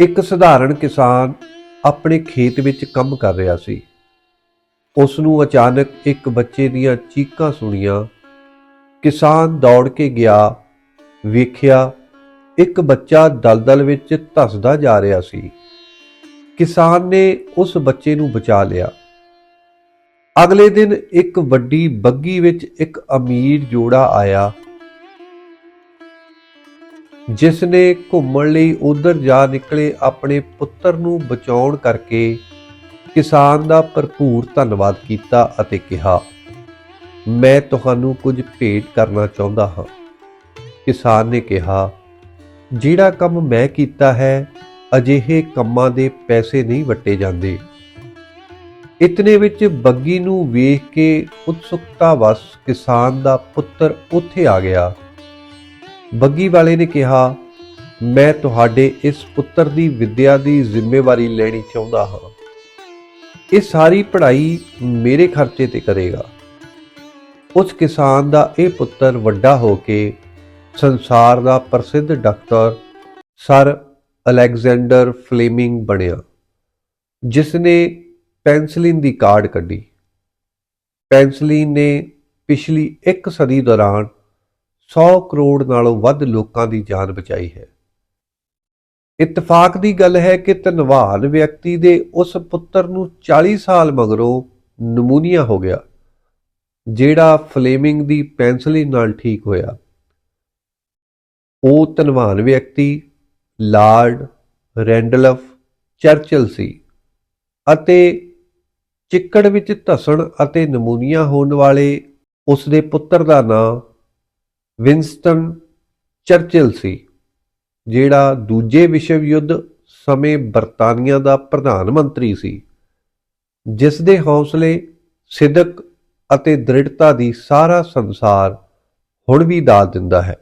ਇੱਕ ਸਧਾਰਨ ਕਿਸਾਨ ਆਪਣੇ ਖੇਤ ਵਿੱਚ ਕੰਮ ਕਰ ਰਿਹਾ ਸੀ। ਉਸ ਨੂੰ ਅਚਾਨਕ ਇੱਕ ਬੱਚੇ ਦੀਆਂ ਚੀਕਾਂ ਸੁਣੀਆਂ। ਕਿਸਾਨ ਦੌੜ ਕੇ ਗਿਆ, ਵੇਖਿਆ ਇੱਕ ਬੱਚਾ ਦਲਦਲ ਵਿੱਚ ਧੱਸਦਾ ਜਾ ਰਿਹਾ ਸੀ। ਕਿਸਾਨ ਨੇ ਉਸ ਬੱਚੇ ਨੂੰ ਬਚਾ ਲਿਆ। ਅਗਲੇ ਦਿਨ ਇੱਕ ਵੱਡੀ ਬੱਗੀ ਵਿੱਚ ਇੱਕ ਅਮੀਰ ਜੋੜਾ ਆਇਆ। ਜਿਸ ਨੇ ਘੁੰਮਣ ਲਈ ਉਧਰ ਜਾ ਨਿਕਲੇ ਆਪਣੇ ਪੁੱਤਰ ਨੂੰ ਬਚਾਉਣ ਕਰਕੇ ਕਿਸਾਨ ਦਾ ਭਰਪੂਰ ਧੰਨਵਾਦ ਕੀਤਾ ਅਤੇ ਕਿਹਾ, ਮੈਂ ਤੁਹਾਨੂੰ ਕੁਝ ਭੇਟ ਕਰਨਾ ਚਾਹੁੰਦਾ ਹਾਂ। ਕਿਸਾਨ ਨੇ ਕਿਹਾ, ਜਿਹੜਾ ਕੰਮ ਮੈਂ ਕੀਤਾ ਹੈ, ਅਜਿਹੇ ਕੰਮਾਂ ਦੇ ਪੈਸੇ ਨਹੀਂ ਵਟੇ ਜਾਂਦੇ। ਇਤਨੇ ਵਿੱਚ ਬੱਗੀ ਨੂੰ ਵੇਖ ਕੇ ਉਤਸੁਕਤਾ ਵਸ ਕਿਸਾਨ ਦਾ ਪੁੱਤਰ ਉੱਥੇ ਆ ਗਿਆ। ਬੱਗੀ ਵਾਲੇ ਨੇ ਕਿਹਾ, ਮੈਂ ਤੁਹਾਡੇ ਇਸ ਪੁੱਤਰ ਦੀ ਵਿੱਦਿਆ ਦੀ ਜ਼ਿੰਮੇਵਾਰੀ ਲੈਣੀ ਚਾਹੁੰਦਾ ਹਾਂ। ਇਹ ਸਾਰੀ ਪੜ੍ਹਾਈ ਮੇਰੇ ਖਰਚੇ ਤੇ ਕਰੇਗਾ। ਉਸ ਕਿਸਾਨ ਦਾ ਇਹ ਪੁੱਤਰ ਵੱਡਾ ਹੋ ਕੇ ਸੰਸਾਰ ਦਾ ਪ੍ਰਸਿੱਧ ਡਾਕਟਰ ਸਰ ਅਲੈਗਜ਼ੈਂਡਰ ਫਲੇਮਿੰਗ ਬਣਿਆ, ਜਿਸ ਨੇ ਪੈਨਸਲਿਨ ਦੀ ਕਾਢ ਕੱਢੀ। ਪੈਨਸਲਿਨ ਨੇ ਪਿਛਲੀ ਇੱਕ ਸਦੀ ਦੌਰਾਨ 100 ਕਰੋੜ ਨਾਲੋਂ ਵੱਧ ਲੋਕਾਂ ਦੀ ਜਾਨ ਬਚਾਈ ਹੈ। ਇਤਫਾਕ ਦੀ ਗੱਲ ਹੈ ਕਿ ਧਨਵਾਨ ਵਿਅਕਤੀ ਦੇ ਉਸ ਪੁੱਤਰ ਨੂੰ 40 ਸਾਲ ਮਗਰੋਂ ਨਮੂਨੀਆ ਹੋ ਗਿਆ, ਜਿਹੜਾ ਫਲੇਮਿੰਗ ਦੀ ਪੈਨਸਲੀ ਨਾਲ ਠੀਕ ਹੋਇਆ। ਉਹ ਧਨਵਾਨ ਵਿਅਕਤੀ ਲਾਰਡ ਰੈਂਡਲਫ ਚਰਚਲ ਸੀ ਅਤੇ ਚਿੱਕੜ ਵਿੱਚ ਧਸਣ ਅਤੇ ਨਮੂਨੀਆ ਹੋਣ ਵਾਲੇ ਉਸ ਦੇ ਪੁੱਤਰ ਦਾ ਨਾਂ ਵਿੰਸਟਨ ਚਰਚਿਲ ਸੀ, ਜਿਹੜਾ ਦੂਜੇ ਵਿਸ਼ਵ ਯੁੱਧ ਸਮੇਂ ਬਰਤਾਨੀਆ ਦਾ ਪ੍ਰਧਾਨ ਮੰਤਰੀ ਸੀ, ਜਿਸ ਦੇ ਹੌਸਲੇ ਸਿਦਕ ਅਤੇ ਦ੍ਰਿੜਤਾ ਦੀ ਸਾਰਾ ਸੰਸਾਰ ਹੁਣ ਵੀ ਦਾਦ ਦਿੰਦਾ ਹੈ।